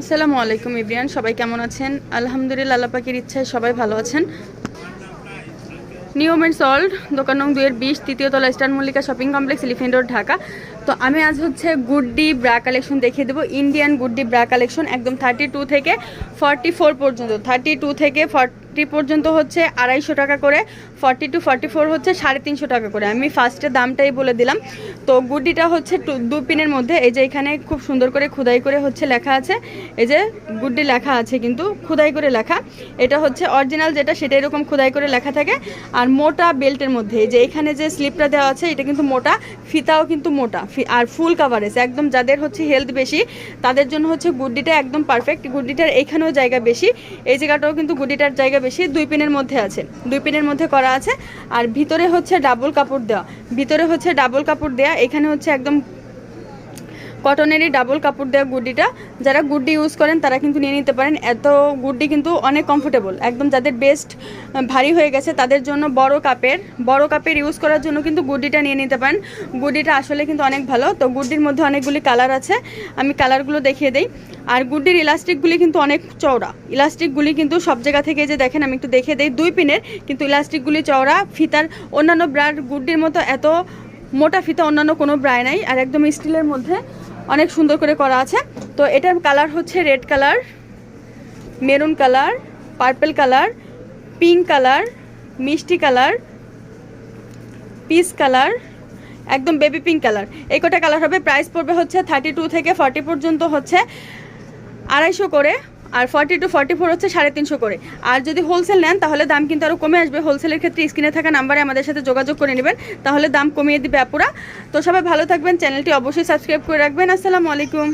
আসসালামু আলাইকুম, ইব্রিয়ান। সবাই কেমন আছেন? আলহামদুলিল্লাহ, আল্লাহ পাখির ইচ্ছায় সবাই ভালো আছেন। নিউ এন্ড সল্ট দোকান নং দুয়ের বিশ, তৃতীয় তলা Star Mallika shopping complex Elephant Road Dhaka. তো আমি আজ হচ্ছে গুড্ডি ব্রা কালেকশন দেখিয়ে দেবো। ইন্ডিয়ান গুড্ডি ব্রা কালেকশন একদম থার্টি টু থেকে ফর্টি ফোর পর্যন্ত। থার্টি টু থেকে ফর্টি পর্যন্ত হচ্ছে আড়াইশো টাকা করে ফর্টি টু ফর্টি ফোর হচ্ছে সাড়ে তিনশো টাকা করে। আমি ফার্স্টে দামটাই বলে দিলাম। তো গুড্ডিটা হচ্ছে দু পিনের মধ্যে, এই যে এখানে খুব সুন্দর করে খুদাই করে হচ্ছে লেখা আছে। এই যে গুড্ডি লেখা আছে কিন্তু, খুদাই করে লেখা। এটা হচ্ছে অরিজিনাল যেটা, সেটা এরকম খুদাই করে লেখা থাকে। আর মোটা বেল্টের মধ্যে, এই যে এখানে যে স্লিপটা দেওয়া আছে, এটা কিন্তু মোটা, ফিতাও কিন্তু মোটা। আর ফুল কাভারেজ একদম যাদের হচ্ছে হেলথ বেশি, তাদের জন্য হচ্ছে গুড্ডিটা একদম পারফেক্ট গুড্ডিটার এখানেও জায়গা বেশি, এই জায়গাটাও কিন্তু গুড্ডিটার জায়গা বেশি দুই পিনের মধ্যে আছে। দুই পিনের মধ্যে করা আছে। আর ভিতরে হচ্ছে ডাবল কাপড় দেওয়া। ভিতরে হচ্ছে ডাবল কাপড় দেওয়া এখানে হচ্ছে একদম কটনেরই ডাবল কাপড় দেওয়া গুড্ডিটা, যারা গুড্ডি ইউজ করেন, তারা কিন্তু নিয়ে নিতে পারেন। এত গুড্ডি কিন্তু অনেক কমফোর্টেবল একদম যাদের বেস্ট ভারী হয়ে গেছে, তাদের জন্য বড় কাপের বড় কাপের ইউজ করার জন্য কিন্তু গুড্ডিটা নিয়ে নিতে পারেন। গুড্ডিটা আসলে কিন্তু অনেক ভালো। তো গুড্ডির মধ্যে অনেকগুলি কালার আছে। আমি কালারগুলো দেখিয়ে দিই। আর গুড্ডির ইলাস্টিকগুলি কিন্তু অনেক চওড়া। ইলাস্টিকগুলি কিন্তু সব জায়গা থেকে যে দেখেন, আমি একটু দেখিয়ে দিই। দুই পিনের কিন্তু ইলাস্টিকগুলি চওড়া। ফিতার অন্যান্য ব্র্যান্ড গুড্ডির মতো এত মোটা ফিতা অন্যান্য কোনো ব্রায় নাই। আর একদম স্টিলের মধ্যে অনেক সুন্দর করে করা আছে। তো এটার কালার হচ্ছে red colour, maroon colour, purple colour, pink colour, মিষ্টি কালার, পিস কালার, একদম বেবি পিঙ্ক কালার। এই কটা কালার হবে। প্রাইস পড়বে হচ্ছে থার্টি টু থেকে ফর্টি পর্যন্ত হচ্ছে। আড়াইশো করে আর ফর্টি টু ফর্টি ফোর হচ্ছে সাড়ে তিনশো করে। আর যদি হোলসেল নেন, তাহলে দাম কিন্তু আরও কমে আসবে। হোলসেলের ক্ষেত্রে স্ক্রিনে থাকা নাম্বারে আমাদের সাথে যোগাযোগ করে নেবেন। তাহলে দাম কমিয়ে দিবে আপুরা। তো সবাই ভালো থাকবেন। চ্যানেলটি অবশ্যই সাবস্ক্রাইব করে রাখবেন। আসসালামু আলাইকুম।